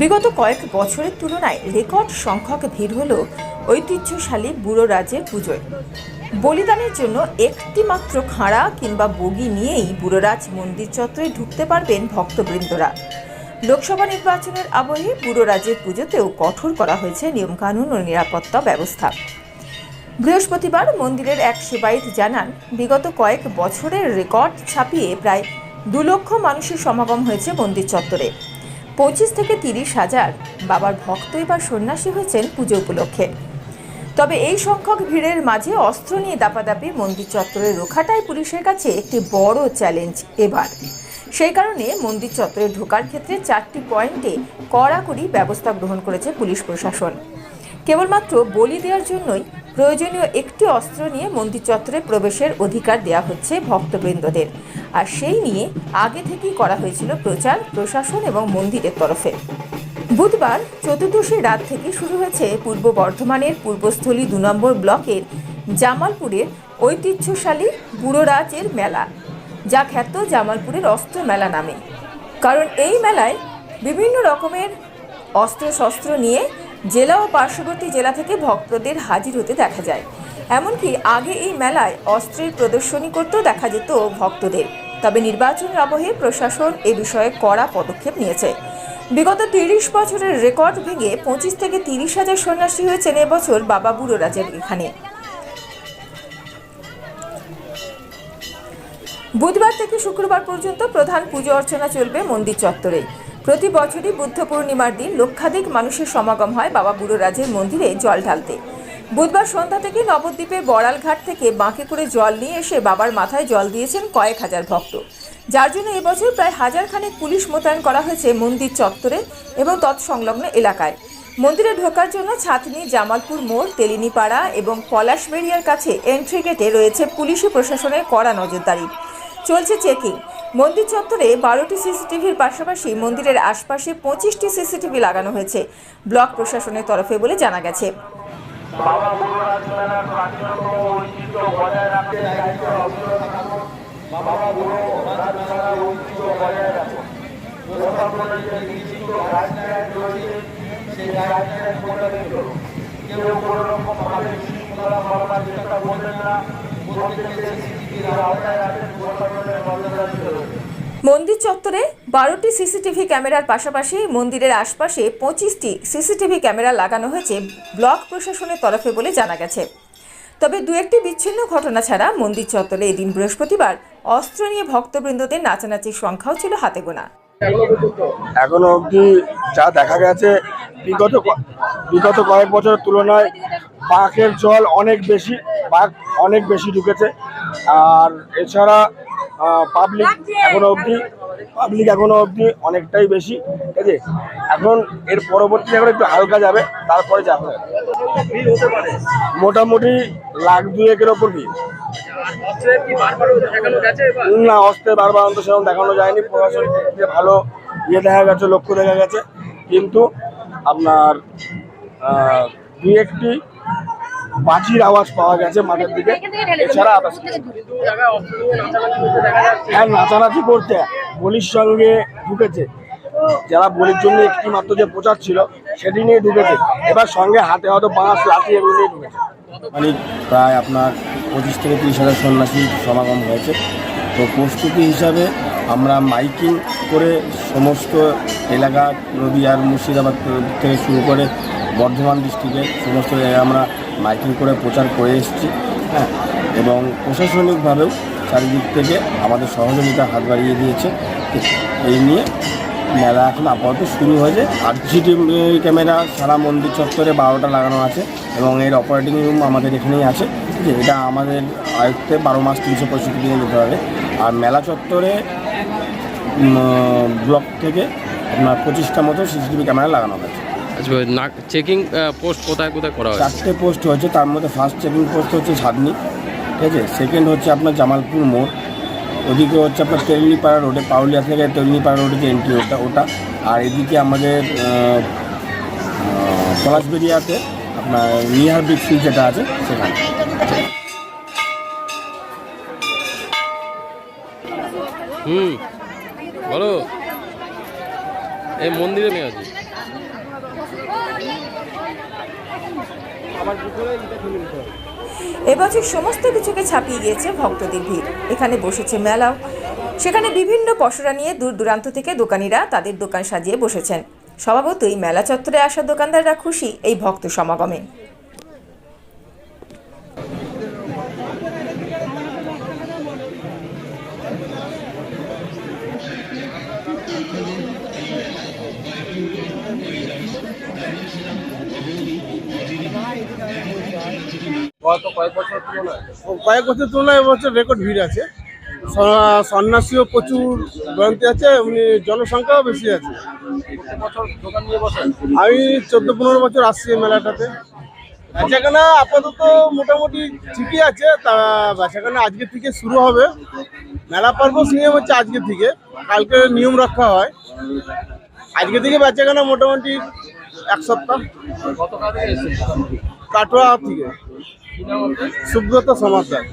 বিগত কয়েক বছরের তুলনায় রেকর্ড সংখ্যক ভিড় হল ঐতিহ্যশালী বুড়ো রাজের পুজোয়। বলিদানের জন্য একটি মাত্র খাঁড়া কিংবা বগি নিয়েই বুড়োরাজ মন্দির চত্বরে ঢুকতে পারবেন ভক্তবৃন্দরা। লোকসভা নির্বাচনের আবহে বুড়োরাজের পুজোতেও কঠোর করা হয়েছে নিয়মকানুন ও নিরাপত্তা ব্যবস্থা। বৃহস্পতিবার মন্দিরের এক সেবায়িত জানান, বিগত কয়েক বছরের রেকর্ড ছাপিয়ে প্রায় দু লক্ষ মানুষের সমাগম হয়েছে মন্দির চত্বরে। পঁচিশ থেকে তিরিশ হাজার বাবার ভক্ত এবার সন্ন্যাসী হয়েছেন পুজো উপলক্ষে। তবে এই সংখ্যক ভিড়ের মাঝে অস্ত্র নিয়ে দাপাদাপি মন্দির চত্বরে রোখাটাই পুলিশের কাছে একটি বড় চ্যালেঞ্জ এবার। সেই কারণে মন্দির চত্বরে ঢোকার ক্ষেত্রে চারটি পয়েন্টে কড়াকড়ি ব্যবস্থা গ্রহণ করেছে পুলিশ প্রশাসন। কেবলমাত্র বলি দেওয়ার জন্যই প্রয়োজনীয় একটি অস্ত্র নিয়ে মন্দির চত্বরে প্রবেশের অধিকার দেওয়া হচ্ছে ভক্তবৃন্দদের। আর সেই নিয়ে আগে থেকেই করা হয়েছিল প্রচার, প্রশাসন এবং মন্দিরের তরফে। বুধবার চতুর্দশী রাত থেকে শুরু হয়েছে পূর্ব বর্ধমানের পূর্বস্থলী দু নম্বর ব্লকের জামালপুরের ঐতিহ্যশালী বুড়োরাজের মেলা, যা খ্যাত জামালপুরের অস্ত্র মেলা নামে। কারণ এই মেলায় বিভিন্ন রকমের অস্ত্র শস্ত্র নিয়ে জেলা ও পার্শ্ববর্তী জেলা থেকে ভক্তদের হাজির হতে দেখা যায়। এমনকি আগে এই মেলায় অস্ত্রের প্রদর্শনী করতেও দেখা যেত ভক্তদের। তবে নির্বাচনের আবহে প্রশাসন এ বিষয়ে কড়া পদক্ষেপ নিয়েছে। বিগত তিরিশ বছরের রেকর্ড ভেঙে পঁচিশ থেকে তিরিশ হাজার সন্ন্যাসী হয়েছেন এবছর বাবা বুড়ো রাজের এখানে। বুধবার থেকে শুক্রবার পর্যন্ত প্রধান পুজো অর্চনা চলবে মন্দির চত্বরে। প্রতি বছরই বুদ্ধ পূর্ণিমার দিন লক্ষাধিক মানুষের সমাগম হয় বাবা বুড়ো রাজের মন্দিরে জল ঢালতে। বুধবার সন্ধ্যা থেকে নবদ্বীপের বড়ালঘাট থেকে বাঁকে করে জল নিয়ে এসে বাবার মাথায় জল দিয়েছেন কয়েক হাজার ভক্ত। যার জন্য এবছর প্রায় হাজার খানেক পুলিশ মোতায়েন করা হয়েছে মন্দির চত্বরে এবং তৎসংলগ্ন এলাকায়। মন্দিরে ঢোকার জন্য ছাতনি, জামালপুর মোড়, তেলিনিপাড়া এবং পলাশবেড়িয়ার কাছে এন্ট্রি গেটে রয়েছে পুলিশি প্রশাসনের কড়া নজরদারি। চলছে চেকিং মন্দির চত্বরে বারোটি সিসিটিভির পাশাপাশি মন্দিরের আশপাশে পঁচিশটি সিসিটিভি লাগানো হয়েছে। ব্লক প্রশাসনের তরফে বলে জানা গেছে। মন্দির চত্বরে বারোটি সিসিটিভি ক্যামেরার পাশাপাশি মন্দিরের আশপাশে পঁচিশটি সিসিটিভি ক্যামেরা লাগানো হয়েছে ব্লক প্রশাসনের তরফে বলে জানা গেছে। তবে দু একটি বিচ্ছিন্ন ঘটনা ছাড়া মন্দির চত্বরে এদিন বৃহস্পতিবার অস্ত্র নিয়ে ভক্তবৃন্দদের নাচানাচির সংখ্যাও ছিল হাতে গোনা। এখনও অবধি যা দেখা গেছে, বিগত বিগত কয়েক বছরের তুলনায় বাঘের জল অনেক বেশি, বাঘ অনেক বেশি ঢুকেছে। আর এছাড়া পাবলিক এখনও অবধি পাবলিক এখনও অবধি অনেকটাই বেশি। ঠিক আছে? এখন এর পরবর্তী এখন একটু হালকা যাবে তারপরে যা যাবে মোটামুটি লাখ দুয়েকের ওপর ভিড় না অস্ত্রের বারবার অন্ত সেরকম দেখানো যায়নি। প্রশাসন যে ভালো ইয়ে দেখা গেছে লক্ষ্য দেখা গেছে। কিন্তু আপনার দুই একটি বাজির আওয়াজ পাওয়া গেছে মাঠের দিকে। এছাড়া হ্যাঁ নাচানাচি করতে। বলির সঙ্গে ঢুকেছে। যারা বলির জন্য একটি মাত্র যে প্রচার ছিল, সেটি নিয়ে ঢুকেছে। এবার সঙ্গে হাতে হয়তো বাঁশ লাঠি এগুলো নিয়ে ঢুকেছে। মানে প্রায় আপনার পঁচিশ থেকে তিরিশ হাজার সন্ন্যাসী সমাগম হয়েছে। তো প্রস্তুতি হিসাবে আমরা মাইকিং করে সমস্ত এলাকা নদীয়ার মুর্শিদাবাদ থেকে শুরু করে বর্ধমান ডিস্ট্রিক্টে সমস্ত জায়গায় আমরা মাইকিং করে প্রচার করে এসেছি হ্যাঁ। এবং প্রশাসনিকভাবেও চারিদিক থেকে আমাদের সহযোগিতা হাত বাড়িয়ে দিয়েছে। এই নিয়ে মেলা এখন আপাতত শুরু হয়েছে। আর সিসিটিভি ক্যামেরা সারা মন্দির চত্বরে বারোটা লাগানো আছে এবং এর অপারেটিং রুম আমাদের এখানেই আছে। এটা আমাদের আয়ত্তে বারো মাস তিনশো পঁয়ষট্টি দিনে যেতে হবে। আর মেলা চত্বরে ব্লক থেকে আপনার পঁচিশটা মতো সিসিটিভি ক্যামেরা লাগানো হয়েছে। আচ্ছা না চেকিং পোস্ট কোথায় কোথায় করা হয় চারটে পোস্ট হয়েছে তার মধ্যে ফার্স্ট চেকিং পোস্ট হচ্ছে ছাদনি ঠিক আছে? সেকেন্ড হচ্ছে আপনার জামালপুর মোড় ওদিকে হচ্ছে আপনার তেরনিপাড়া রোডে পাউলিয়া থেকে তেলনিপাড়া রোডে যে এন্ট্রি ওটা ওটা। আর এদিকে আমাদের পলাশবেরিয়াতে আপনার নিয়ার বিগ ফিল যেটা আছে সেখানে। হুম। বলো। এই মন্দিরে মেয়ে আছে এবছর সমস্ত কিছুকে ছাপিয়ে গিয়েছে ভক্তদের ভিড়। এখানে বসেছে মেলাও। সেখানে বিভিন্ন পসরা নিয়ে দূর দূরান্ত থেকে দোকানিরা তাদের দোকান সাজিয়ে বসেছেন। স্বভাবতই মেলা চত্বরে আসা দোকানদাররা খুশি এই ভক্ত সমাগমে। কয়েক বছর তুলনায়? এবছর রেকর্ড ভিড় আছে। সন্ন্যাসীও প্রচুর গ্রন্থি আছে এমনি জনসংখ্যাও বেশি আছে। আমি চোদ্দ পনেরো বছর আসছি মেলাটাতে। বেচাকেনা আপাতত মোটামুটি ঠিকই আছে তা বেচাকেনা আজকে থেকে শুরু হবে। মেলা পর্ব নিয়ম হচ্ছে আজকে থেকে কালকে নিয়ম রক্ষা হয়। আজকে থেকে বেচাকেনা মোটামুটি এক সপ্তাহ। কাটোয়া থেকে। সুব্রত সমাদার